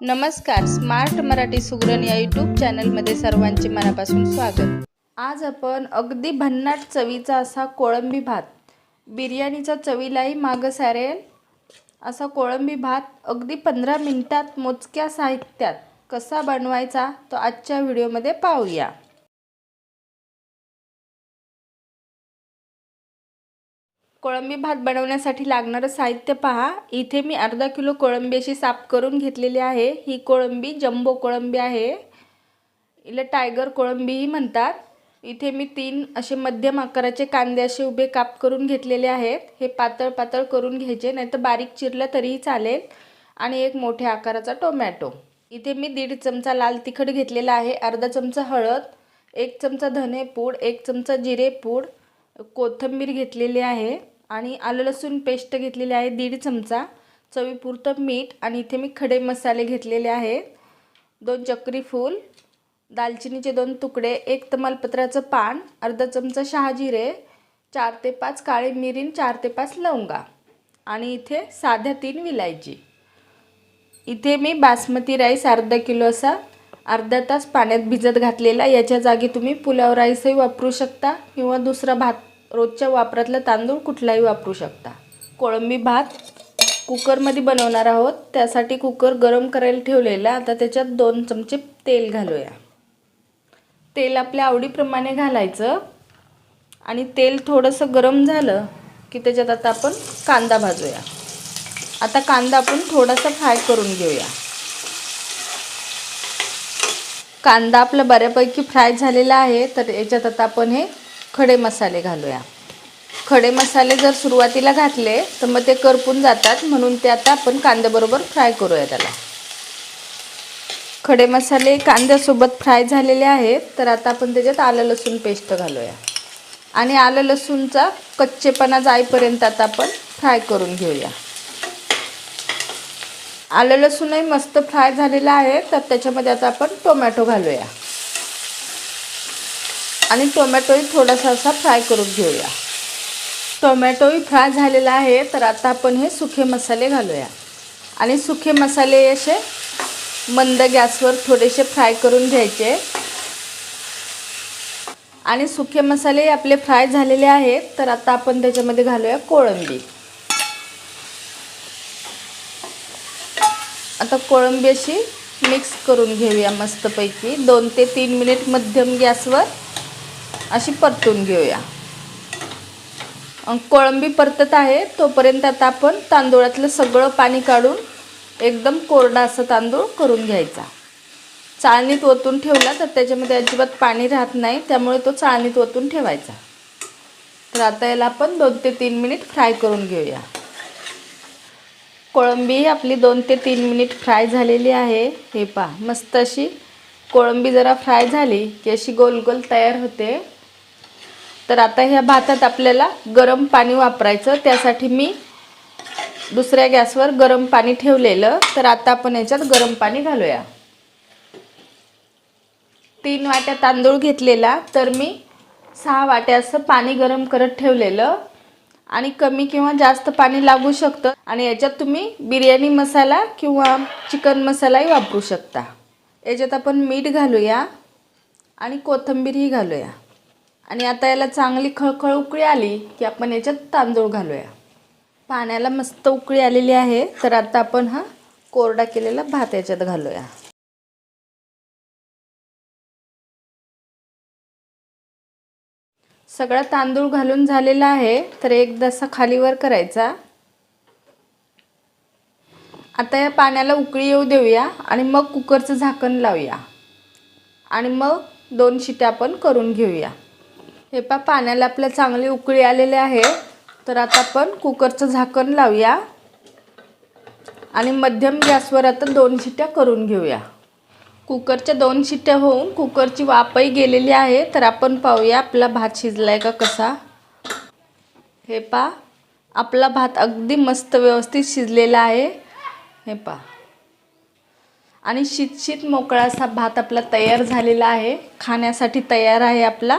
नमस्कार स्मार्ट मराठी सुगरण या यूट्यूब चॅनलमध्ये सर्वांचे मनापासून स्वागत. आज आपण अगदी भन्नाट चवीचा असा कोळंबी भात. बिर्याणीचा चवीलाही मागं सारेल. असा कोळंबी भात अगदी पंधरा मिनिटात मोजक्या साहित्यात कसा बनवायचा तो आजच्या व्हिडिओमध्ये पाहूया. कोळंबी भात बनवण्यासाठी लागणारं साहित्य पहा. इथे मी अर्धा किलो कोळंबी अशी साफ करून घेतलेली आहे. ही कोळंबी जम्बो कोळंबी आहे. हिला टायगर कोळंबीही म्हणतात. इथे मी तीन असे मध्यम आकाराचे कांदे असे उभे काप करून घेतलेले आहेत. हे पातळ पातळ करून घ्यायचे नाही तर बारीक चिरलं तरीही चालेल. आणि एक मोठ्या आकाराचा टोमॅटो. इथे मी दीड चमचा लाल तिखट घेतलेला आहे अर्धा चमचा हळद एक चमचा धने पूड एक चमचा जिरे पूड कोथिंबीर घेतलेली आहे. आणि आलं लसूण पेस्ट घेतलेली आहे दीड चमचा. चवीपुरतं मीठ आणि इथे मी खडे मसाले घेतलेले आहेत. दोन चक्री फूल दालचिनीचे दोन तुकडे एक तमालपत्राचं पान अर्धा चमचा शहाजिरे चार ते पाच काळे मिरीन चार ते पाच लवंगा. आणि इथे साध्या तीन विलायची. इथे मी बासमती राईस अर्धा किलो असा अर्धा तास पाण्यात भिजत घातलेला. याच्या जागी तुम्ही पुलाव राईसही वापरू शकता किंवा दुसरा भात रोजच्या वापरातला तांदूळ कुठलाही वापरू शकता. कोळंबी भात कुकरमध्ये बनवणार आहोत. त्यासाठी कुकर गरम करायला ठेवलेला. आता त्याच्यात दोन चमचे तेल घालूया. तेल आपल्या आवडीप्रमाणे घालायचं. आणि तेल थोडंसं गरम झालं की त्याच्यात आता आपण कांदा भाजूया. आता कांदा आपण थोडासा फ्राय करून घेऊया. कांदा आपला बऱ्यापैकी फ्राय झालेला आहे. तर याच्यात आता आपण हे खडे मसाले घालूया. खडे मसाले जर सुरुवातीला घातले तर मग ते करपून जातात म्हणून ते आता आपण कांद्याबरोबर फ्राय करूया त्याला. खडे मसाले कांद्यासोबत फ्राय झालेले आहेत तर आता आपण त्याच्यात आलं लसूण पेस्ट घालूया. आणि आलं लसूणचा कच्चेपणा जाईपर्यंत आता आपण फ्राय करून घेऊया. आलं लसूणही मस्त फ्राय झालेलं आहे तर त्याच्यामध्ये आता आपण टोमॅटो घालूया. आणि टोमॅटोही थोडासा असा फ्राय करून घेऊया. टोमॅटोही फ्राय झालेला आहे तर आता आपण हे सुखे मसाले घालूया. आणि सुखे मसाले असे मंद गॅसवर थोडेसे फ्राय करून घ्यायचे. आणि सुखे मसाले आपले फ्राय झालेले आहेत तर आता आपण त्याच्यामध्ये घालूया कोळंबी. आता कोळंबी अशी मिक्स करून घेऊया मस्तपैकी. दोन ते तीन मिनिट मध्यम गॅसवर अशी परतून घेऊया. कोळंबी परतत आहे तोपर्यंत आता आपण तांदूळातलं सगळं पाणी काढून एकदम कोरडा असं तांदूळ करून घ्यायचा. चाळणीत ओतून ठेवला तर त्याच्यामध्ये अजिबात पाणी राहत नाही त्यामुळे तो चाळणीत ओतून ठेवायचा. तर आता याला आपण दोन ते तीन मिनिट फ्राय करून घेऊया. कोळंबी आपली दोन ते तीन मिनिट फ्राय झालेली आहे. हे पहा मस्त अशी कोळंबी जरा फ्राय झाली की अशी गोल गोल तयार होते. तर आता ह्या भातात आपल्याला गरम पाणी वापरायचं. त्यासाठी मी दुसऱ्या गॅसवर गरम पाणी ठेवलेलं. तर आता आपण याच्यात गरम पाणी घालूया. तीन वाट्या तांदूळ घेतलेला. तर मी सहा वाट्या असं पाणी गरम करत ठेवलेलं. आणि कमी किंवा जास्त पाणी लागू शकतं. आणि याच्यात तुम्ही बिर्याणी मसाला किंवा चिकन मसालाही वापरू शकता. याच्यात आपण मीठ घालूया आणि कोथिंबीरही घालूया. आणि आता याला चांगली खळखळ उकळी आली की आपण याच्यात तांदूळ घालूया. पाण्याला मस्त उकळी आलेली आहे तर आता आपण हा कोरडा केलेला भात याच्यात घालूया. सगळा तांदूळ घालून झालेला आहे तर एकदा असा खालीवर करायचा. आता या पाण्याला उकळी येऊ देऊया आणि मग कुकरचं झाकण लावूया. आणि मग दोन शिट्या आपण करून घेऊया. हे पा पाण्याला आपल्या चांगली उकळी आलेले आहे. तर आता आपण कुकरचं झाकण लावूया. आणि मध्यम गॅसवर आता दोन शिट्या करून घेऊया. कुकरच्या दोन शिट्ट्या होऊन कुकरची वाफही गेलेली आहे. तर आपण पाहूया आपला भात शिजला आहे का कसा. हे पा आपला भात अगदी मस्त व्यवस्थित शिजलेला आहे. हे पा आणि शीतशीत मोकळा असा भात आपला तयार झालेला आहे. खाण्यासाठी तयार आहे आपला.